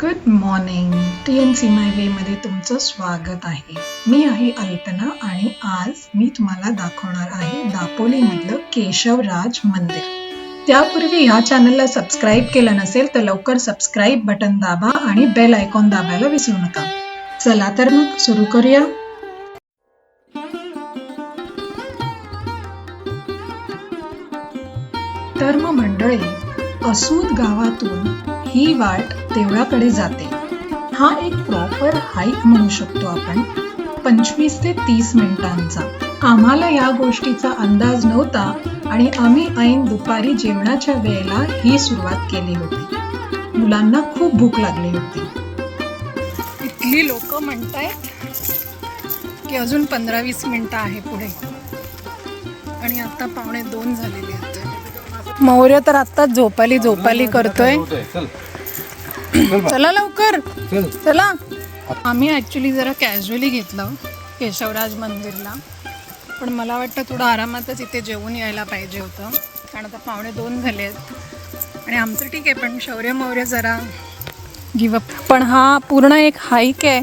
Good morning T N C my तुमचं स्वागत आहे. मी आहे अल्पना आणि आज मी तुम्हाला दाखवणार आहे दापोलीमधलं केशवराज मंदिर. त्यापूर्वी ह्या चॅनलला सबस्क्राईब केलं नसेल तर लवकर सबस्क्राईब बटन दाबा आणि बेल आयकॉन दाबायला विसरू नका. चला तर मग सुरू करूया. तर मग मंडळी असूद गावातून ही वाट देवळाकडे जाते. हा एक प्रॉपर हाईक म्हणू शकतो आपण. पंचवीस ते तीस मिनिटांचा. आम्हाला या गोष्टीचा अंदाज नव्हता आणि आम्ही ऐन दुपारी जेवणाच्या वेळेला ही सुरुवात केली होती. मुलांना खूप भूक लागली होती. इथली लोक म्हणतायत की अजून पंधरा वीस मिनिटं आहे पुढे. आणि आता पावणे दोन झालेले आहेत. मौर्य तर आत्ताच झोपाली झोपाली करतोय. चला लवकर. चला. आम्ही ॲक्च्युली जरा कॅज्युअली घेतलं केशवराज मंदिरला. पण मला वाटतं थोडं आरामातच इथे जेवून यायला पाहिजे होतं. कारण आता पावणे दोन झाले आहेत. आणि आमचं ठीक आहे पण शौर्य मौर्य जरा गिवअप पण हा पूर्ण एक हाईक आहे.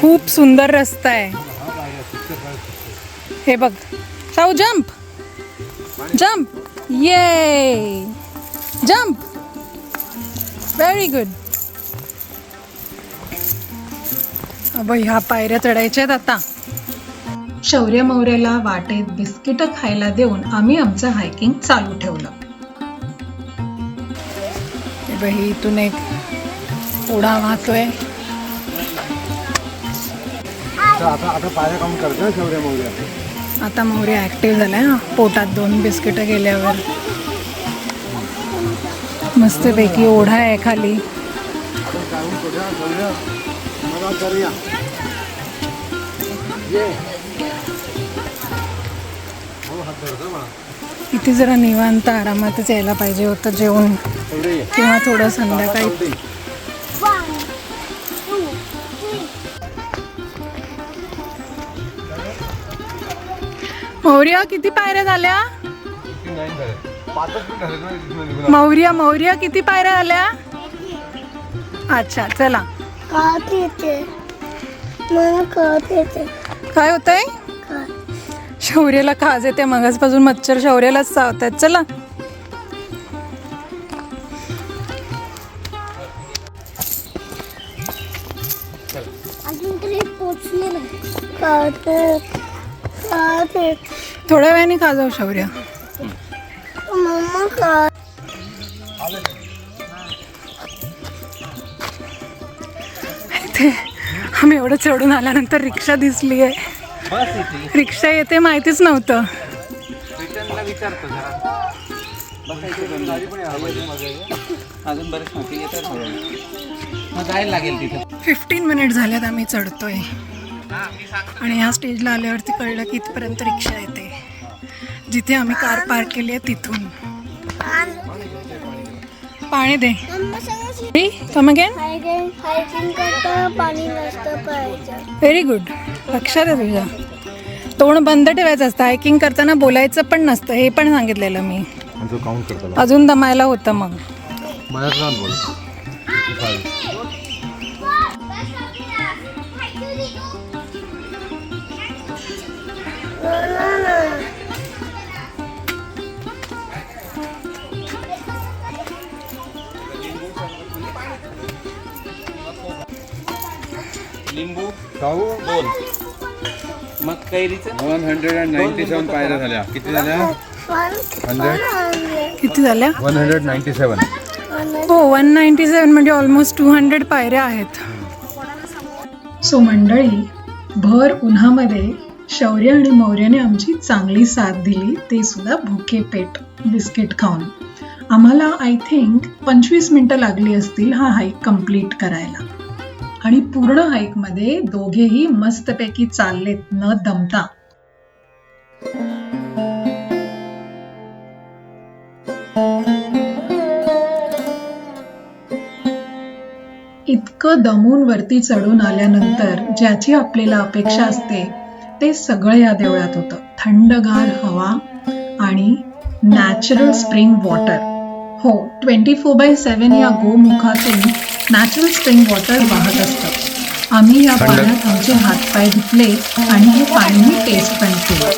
खूप सुंदर रस्ता आहे. हे बघ. Shahu jump Jump! ये Jump! व्हेरी गुड अब ह्या पायऱ्या चढायच्या आहेत आता. शौर्य मौर्याला वाटेत बिस्किट खायला देऊन आम्ही आमचं हायकिंग चालू ठेवलं. बही इथून एक उडा वाहतोय. आता आता पाया काम करतोय शौर्य मौर्या आता मौर्य ॲक्टिव्ह झाल्या पोटात दोन बिस्किटं गेल्यावर. मस्तपैकी ओढा आहे खाली. इथे जरा निवांत आरामातच यायला पाहिजे होतं जेवण. किंवा थोडं संध्याकाळी मौर्या किती पायऱ्या झाल्या? मौर्या मौर्या किती पायऱ्या झाल्या? अच्छा चला. काय येते आहे काय शौर्याला खाज येते मगासपासून मच्छर शौर्यालाच चावतात चला. अजून तरी पोचले येते थोड्या वेळाने खा जाऊ शौर्य. मम्मा इथे आम्ही एवढं चढून आल्यानंतर रिक्षा दिसली आहे रिक्षा येते माहितीच नव्हतं. फिफ्टीन मिनिट झाल्यात आम्ही चढतोय. आणि ह्या स्टेजला आल्यावरती कळलं की इथपर्यंत रिक्षा येते. जिथे आम्ही कार पार्क केली आहे तिथून. पाणी दे. व्हेरी गुड लक्षात आहे तुझ्या. तोंड बंद ठेवायचं असतं. हायकिंग करताना बोलायचं पण नसतं. हे पण सांगितलेलं मी. अजून दमायला होतं मग. लिंबू. काऊ दोन. मग कैरीचं? One hundred and ninety seven पायऱ्या झाल्या. किती झाल्या? हंड्रेड? किती झाल्या? One hundred ninety seven. हो वन नाईन्टी सेवन म्हणजे ऑलमोस्ट टू हंड्रेड पायऱ्या आहेत. सो मंडळी भर उन्हामध्ये शौर्य आणि मौर्याने आमची चांगली साथ दिली ते सुद्धा भुके पेट बिस्किट खाऊन. आम्हाला आय थिंक पंचवीस मिनटं लागली असतील हा हाईक कंप्लीट करायला. आणि पूर्ण हाईकमध्ये दोघेही मस्तपैकी चाललेत न दमता. इतकं दमून वरती चढून आल्यानंतर ज्याची आपल्याला अपेक्षा असते ते सगळं या देवळात होतं. थंडगार हवा आणि नॅचरल स्प्रिंग वॉटर हो ट्वेंटी फोर बाय सेवन या गोमुखातून नॅचरल स्प्रिंग वॉटर वाहत असतं. आम्ही या पाण्यात आमचे हातपाय धुतले आणि हे पाणी मी टेस्ट पण केलं.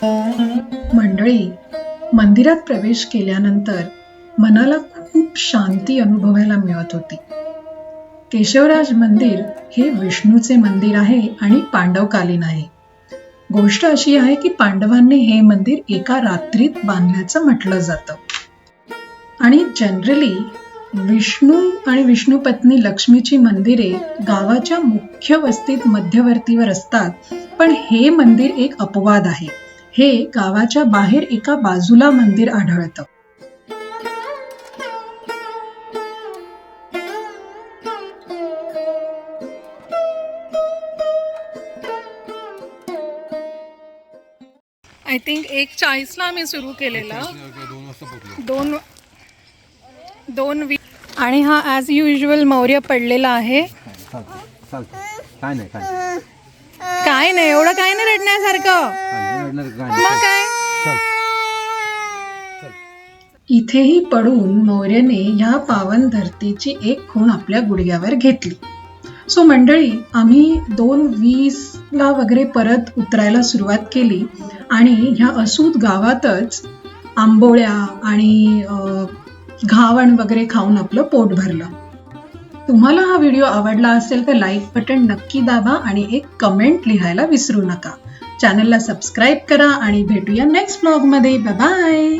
हो मंडळी मंदिरात प्रवेश केल्यानंतर मनाला खूप शांती अनुभवायला मिळत होती. केशवराज मंदिर हे विष्णूचे मंदिर आहे आणि पांडवकालीन आहे. गोष्ट अशी आहे की पांडवांनी हे मंदिर एका रात्रीत बांधल्याचं म्हटलं जातं. आणि जनरली विष्णू आणि विष्णू पत्नी लक्ष्मीची मंदिरे गावाच्या मुख्य वस्तीत मध्यवर्तीवर असतात पण हे मंदिर एक अपवाद आहे. हे गावाच्या बाहेर एका बाजूला मंदिर आढळतं. आय थिंक एक चाळीसला आम्ही सुरू केलेलं. दोन दोन वी आणि हा ॲज युजल मौर्य पडलेला आहे. काय नाही काय नाही. काय नाही एवढं काय नाही रडण्यासारखं. काय. मग इथेही पडून मौर्याने ह्या पावन धरतीची एक खूण आपल्या गुडघ्यावर घेतली. सो मंडळी आम्ही दोन वीसला वगैरे परत उतरायला सुरुवात केली आणि ह्या असूद गावातच आंबोळ्या आणि घावण वगैरे खाऊन आपलं पोट भरलं. तुम्हाला हा व्हिडिओ आवडला असेल तर लाईक बटन नक्की दाबा आणि एक कमेंट लिहायला विसरू नका. चॅनलला सबस्क्राईब करा आणि भेटूया नेक्स्ट ब्लॉगमध्ये. बाय!